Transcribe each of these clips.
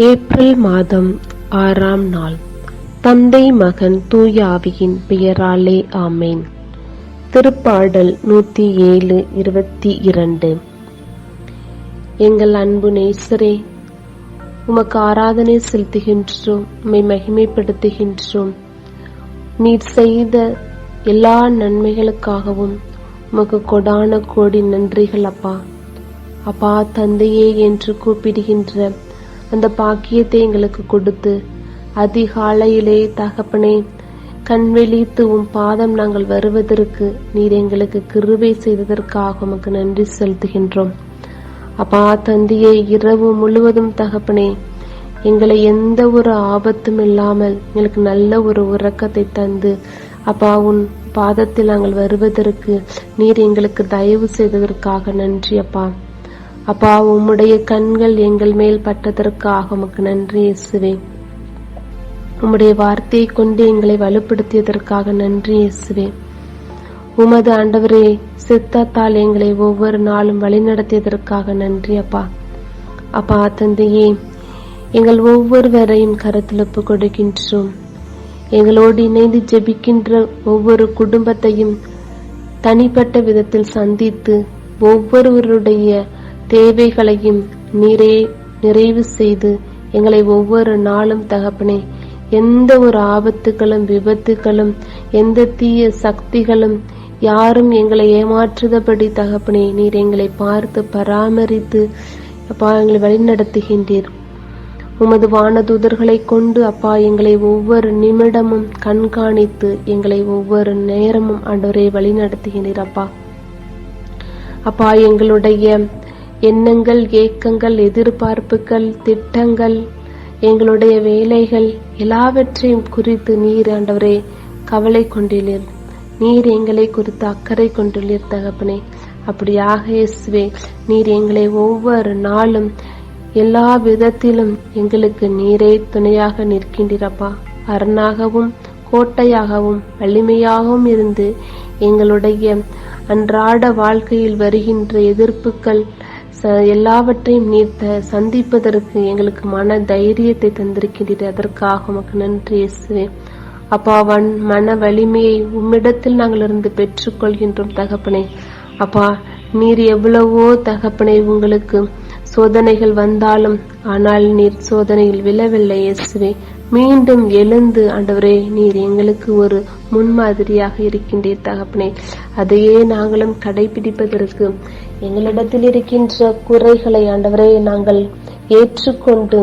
April மாதம் ஆறாம் நாள். தந்தை மகன் தூயாவியின் பெயராலே ஆமேன். திருப்பாடல் நூத்தி ஏழு இருபத்தி இரண்டு. எங்கள் அன்பு நேசரே உமக்கு ஆராதனை செலுத்துகின்றோம் உம்மை மகிமைப்படுத்துகின்றோம். நீர் செய்த எல்லா நன்மைகளுக்காகவும் உமக்கு கொடான கோடி நன்றிகள் அப்பா. அப்பா தந்தையே என்று கூப்பிடுகின்ற அந்த பாக்கியத்தை எங்களுக்கு கொடுத்து அதிகாலையிலே தகப்பனே கண் வெளித்து உன் பாதம் நாங்கள் வருவதற்கு நீர் எங்களுக்கு கிருபை செய்ததற்காக உமக்கு நன்றி செலுத்துகின்றோம். அப்பா தந்தியை இரவு முழுவதும் தகப்பனே எங்களை எந்த ஒரு ஆபத்தும் இல்லாமல் எங்களுக்கு நல்ல ஒரு உறக்கத்தை தந்து அப்பா உன் பாதத்தில் நாங்கள் வருவதற்கு நீர் எங்களுக்கு தயவு செய்ததற்காக நன்றி அப்பா. அப்பா உம்முடைய கண்கள் எங்கள் மேல் பட்டதற்காக உமக்கு நன்றி இயேசுவே. உம்முடைய வார்த்தையை கொண்டு எங்களை வலுப்படுத்தியதற்காக நன்றி இயேசுவே. உமது ஆண்டவரே சித்தத்தால் எங்களை ஒவ்வொரு நாளும் வழிநடத்தியதற்காக நன்றி அப்பா. அப்பா தந்தையே எங்கள் ஒவ்வொருவரையும் கருத்தில் ஒப்பு கொடுக்கின்றோம். எங்களோடு இணைந்து ஜெபிக்கின்ற ஒவ்வொரு குடும்பத்தையும் தனிப்பட்ட விதத்தில் சந்தித்து ஒவ்வொருவருடைய தேவைகளையும் நீரே நிறைவு செய்து எங்களை ஒவ்வொரு நாளும் தகப்பனே எந்த ஒரு ஆபத்துகளும் விபத்துகளும் எந்த தீய சக்திகளும் யாரும் எங்களை ஏமாற்றுதபடி தகப்பனே நீர் எங்களை பார்த்து பராமரித்து அப்பா எங்களை வழிநடத்துகின்றீர். உமது வானதூதர்களை கொண்டு அப்பா எங்களை ஒவ்வொரு நிமிடமும் கண்காணித்து எங்களை ஒவ்வொரு நேரமும் ஆண்டவரை வழிநடத்துகின்றீர் அப்பா. அப்பா எங்களுடைய எண்ணங்கள் ஏக்கங்கள் எதிர்பார்ப்புகள் திட்டங்கள் எங்களுடைய வேலைகள் எல்லாவற்றையும் குறித்து நீர் ஆண்டவரே கவலை கொண்டுள்ளீர் நீர் எங்களை குறித்து அக்கறை கொண்டுள்ளீர் தகப்பனே. அப்படியாக இயேசுவே நீர் எங்களை ஒவ்வொரு நாளும் எல்லா விதத்திலும் எங்களுக்கு நீரே துணையாக நிற்கின்றீரப்பா. அரணாகவும் கோட்டையாகவும் வலிமையாகவும் இருந்து எங்களுடைய அன்றாட வாழ்க்கையில் வருகின்ற எதிர்ப்புகள் எல்லாவற்றையும் நீர் சந்திப்பதற்கு எங்களுக்கு மன தைரியத்தை தந்திருக்கின்றீர் அதற்காக உமக்கு நன்றி இயேசுவே. அப்பா வன் மன வலிமையை உம்மிடத்தில் நாங்கள் இருந்து பெற்றுக்கொள்கின்றோம் தகப்பனே. அப்பா நீர் எவ்வளவோ தகப்பனை உங்களுக்கு சோதனைகள் வந்தாலும் ஆனால் நீர் சோதனையில் விழவில்லை இயேசுவே. மீண்டும் எழுந்து ஆண்டவரே நீர் எங்களுக்கு ஒரு முன்மாதிரியாக இருக்கின்றீர் தகப்பனே. அதையே நாங்களும் கடைபிடிப்பதற்கு எங்களிடத்தில் இருக்கின்ற குறைகளை ஆண்டவரே நாங்கள் ஏற்றுக்கொண்டு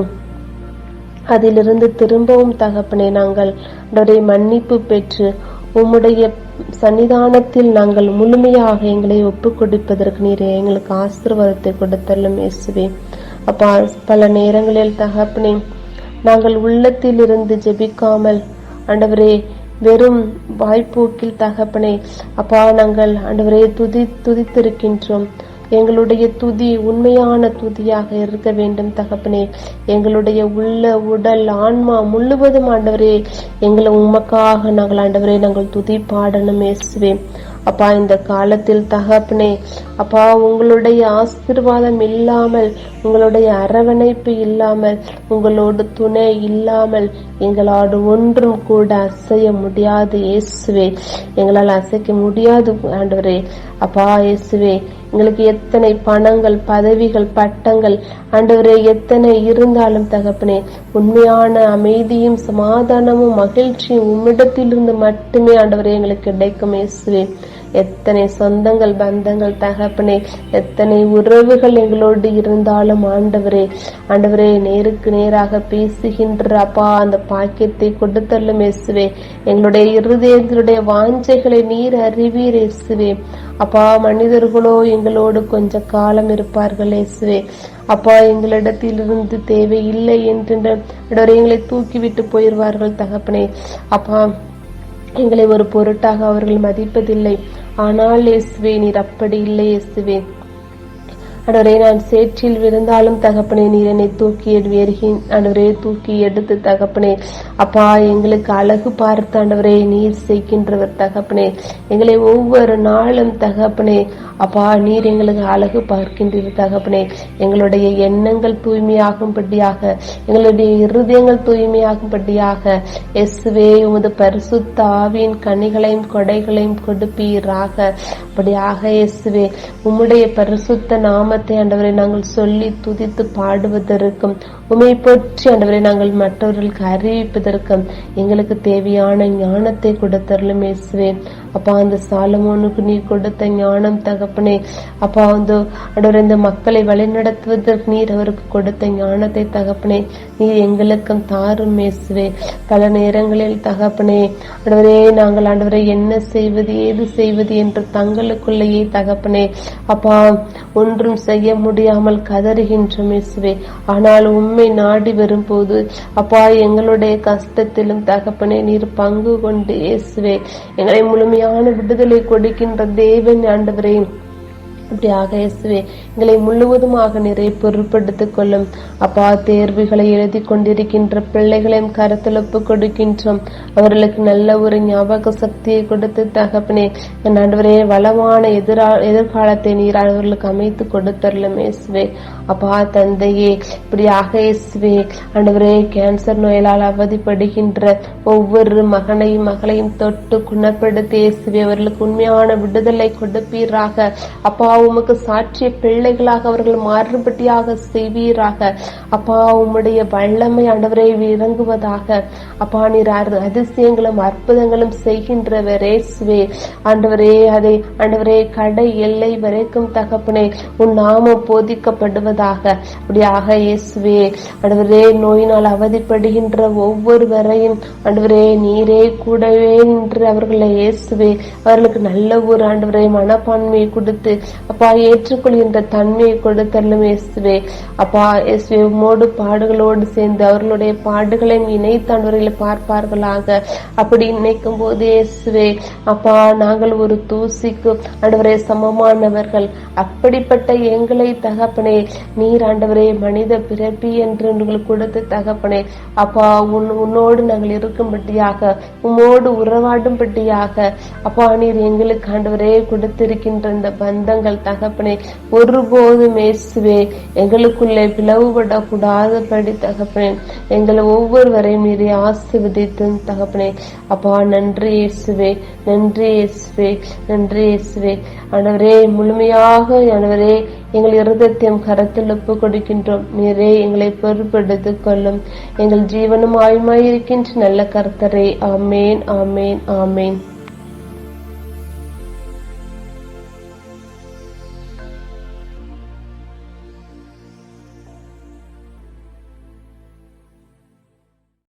அதிலிருந்து திரும்பவும் தகப்பனே நாங்கள் ஆண்டவரை மன்னிப்பு பெற்று உம்முடைய சன்னிதானத்தில் நாங்கள் முழுமையாக எங்களை ஒப்பு கொடுப்பதற்கு நீர் எங்களுக்கு ஆசீர்வாதத்தை கொடுத்தல்லும் இயேசுவே. அப்பா பல நேரங்களில் தகப்பனே நாங்கள் உள்ளத்தில் இருந்து ஜெபிக்காமல் ஆண்டவரே வெறும் வாய்ப்போக்கில் தகப்பனை அப்பா நாங்கள் ஆண்டவரை துதி துதித்திருக்கின்றோம். எங்களுடைய துதி உண்மையான துதியாக இருக்க வேண்டும் தகப்பனே. எங்களுடைய உள்ள உடல் ஆன்மா முழுவதும் ஆண்டவரே எங்களை உமக்காக நாங்கள் ஆண்டவரே நாங்கள் துதி பாடணும் இயேசுவேன் அப்பா இந்த காலத்தில் தகப்பனே அப்பா உங்களுடைய ஆசிர்வாதம் இல்லாமல் உங்களுடைய அரவணைப்பு இல்லாமல் உங்களோடு துணை இல்லாமல் எங்களோடு ஒன்றும் கூட அசைய முடியாது. இயேசுவே எங்களால் அசைக்க முடியாது ஆண்டவரே. அப்பா இயேசுவே எங்களுக்கு எத்தனை பணங்கள் பதவிகள் பட்டங்கள் ஆண்டவரே எத்தனை இருந்தாலும் தகப்பனே உண்மையான அமைதியும் சமாதானமும் மகிழ்ச்சியும் உம்மிடத்திலிருந்து மட்டுமே ஆண்டவரே எங்களுக்கு கிடைக்கும் இயேசுவே. எத்தனை சொந்தங்கள் பந்தங்கள் தகப்பனே எத்தனை உறவுகள் எங்களோடு இருந்தாலும் ஆண்டவரே ஆண்டவரே நேருக்கு நேராக பேசுகின்ற அப்பா அந்த பாக்கியத்தை கொடுத்தல்லும் இயேசுவே. எங்களுடைய இருதயங்களுடைய வாஞ்சைகளை நீர் அறிவீர் இயேசுவே. அப்பா மனிதர்களோ எங்களோடு கொஞ்ச காலம் இருப்பார்கள் இயேசுவே. அப்பா எங்களிடத்திலிருந்து தேவை இல்லை என்று எங்களை தூக்கிவிட்டு போயிடுவார்கள் தகப்பனே. அப்பா எங்களை ஒரு பொருட்டாக அவர்கள் மதிப்பதில்லை. ஆனால் இயேசுவே நீர் அப்படி இல்லை இயேசுவே. ஆண்டவரே நான் சேற்றில் விழுந்தாலும் தகப்பனே நீர் என்னை தூக்கி எடுவேறுகின் ஆண்டவரே தூக்கி எடுத்து தகப்பனே. அப்பா எங்களுக்கு அழகு பார்த்து ஆண்டவரே நீர் செய்கின்றவர் தகப்பனே. எங்களை ஒவ்வொரு நாளும் தகப்பனே. அப்பா நீர் எங்களுக்கு அழகு பார்க்கின்றீர் தகப்பனே. எங்களுடைய எண்ணங்கள் தூய்மையாகும்படியாக எங்களுடைய இருதயங்கள் தூய்மையாகும்படியாக எஸ்வே உமது பரிசுத்த ஆவியின் கனிகளையும் கொடைகளையும் கொடுப்பீராக. அப்படியாக எஸ்வே உம்முடைய பரிசுத்த நாமத்தை ஆண்டவரை நாங்கள் சொல்லி துதித்து பாடுவதற்கும் உமை போற்றி ஆண்டவரை நாங்கள் மற்றவர்களுக்கு அறிவிப்பதற்கும் எங்களுக்கு தேவையான ஞானத்தை கொடுத்தருளும் இயேசுவே. அப்பா அந்த சாலமோனுக்கு நீ கொடுத்த ஞானம் தகப்பனே அப்பா வந்து ஆண்டவரே இந்த மக்களை வழிநடத்துவதற்கு நீர் அவருக்கு கொடுத்த ஞானத்தை தகப்பனே நீர் எங்களுக்கும் தாரும் மேசுவே பல நேரங்களில் தகப்பனே அடவரே நாங்கள் ஆண்டவரை என்ன செய்வது ஏது செய்வது என்று தங்களுக்குள்ளேயே தகப்பனே அப்பா ஒன்றும் செய்ய முடியாமல் கதறுகின்ற மேசுவே ஆனால் உண்மை நாடி வரும்போது அப்பா எங்களுடைய கஷ்டத்திலும் தகப்பனே நீர் பங்கு கொண்டு இயேசுவே. எங்களை முழுமையாக முழுமையான விடுதலை கொடுக்கின்ற தேவன் ஆண்டவரே. அப்படியாக இயேசுவே எங்களை முழுவதுமாக நிறை பொருட்படுத்திக் கொள்ளும். அப்பா தேர்வுகளை எழுதி கொண்டிருக்கின்ற பிள்ளைகளையும் கருத்தில் கொடுக்கின்றோம். அவர்களுக்கு நல்ல ஒரு ஞாபக சக்தியை கொடுத்து தகப்பனே என் ஆண்டவரே வளமான எதிரா எதிர்காலத்தை நீர் அவர்களுக்கு அமைத்து கொடுத்தரலும் இயேசுவே. அப்பா தந்தையே இப்படியாக இயேசுவே ஆண்டவரே கேன்சர் நோயால் அவதிப்படுகின்ற ஒவ்வொரு மகனையும் மகளையும் தொட்டு குணப்படுத்தி இயேசுவே அவர்களுக்கு உண்மையான விடுதலை கொடுப்பீராக. அப்பா உமக்கு சாட்சிய பிள்ளைகளாக அவர்கள் மாறுபட்டியாக செய்வீராக. அப்பா உம்முடைய வல்லமை ஆண்டவரை இறங்குவதாக அப்பா நீர் அரு- அதிசயங்களும் அற்புதங்களும் செய்கின்றவரே இயேசுவே. ஆண்டவரே அதை ஆண்டவரே கடை எல்லை வரைக்கும் தகப்பனே உன் நாமம் போதிக்கப்படுவதாக அப்படியாக இயேசுவே ஆண்டவரே நோயினால் அவதிப்படுகின்ற ஒவ்வொருவரையும் ஆண்டவரே நீரே கூடவே என்று அவர்களை இயேசுவே அவர்களுக்கு நல்ல ஒரு ஆண்டவரே மனப்பான்மையை கொடுத்து அப்பா ஏற்றுக்கொள்கின்ற தன்மையை கொடுத்தல்லும் இயேசுவே. அப்பா இயேசுவே உம்மோடு பாடுகளோடு சேர்ந்து அவர்களுடைய பாடுகளையும் இணைத்து ஆண்டவர்களை பார்ப்பார்களாக. அப்படி நினைக்கும் போது இயேசுவே அப்பா நாங்கள் ஒரு தூசிக்கு அடுவரே சமமானவர்கள். அப்படிப்பட்ட எங்களை தகப்பனே நீர் ஆண்டவரே மனித பிறப்பி என்று உங்களுக்கு கொடுத்து தகப்பனே. அப்பா உன் உன்னோடு நாங்கள் இருக்கும்படியாக உம்மோடு உறவாடும்படியாக. அப்பா நீர் எங்களுக்கு ஆண்டவரே கொடுத்திருக்கின்ற இந்த பந்தங்கள் தகப்பனே ஒருபோதும் இயேசுவே எங்களுக்குள்ளே பிளவுபடக்கூடாதபடி தகப்பனே. எங்களை ஒவ்வொருவரையும் நீரை ஆசிர்வதித்து தகப்பனே. அப்பா நன்றி இயேசுவே நன்றி இயேசுவே நன்றி இயேசுவே ஆண்டவரே முழுமையாக ஆண்டவரே எங்கள் இருதயத்தையும் கரத்தில் ஒப்பு கொடுக்கின்றோம். நீரே எங்களை பொறுப்பெடுத்து கொள்ளும். எங்கள் ஜீவனும் ஆயுமாயிருக்கின்ற நல்ல கர்த்தரே. ஆமேன் ஆமேன் ஆமேன்.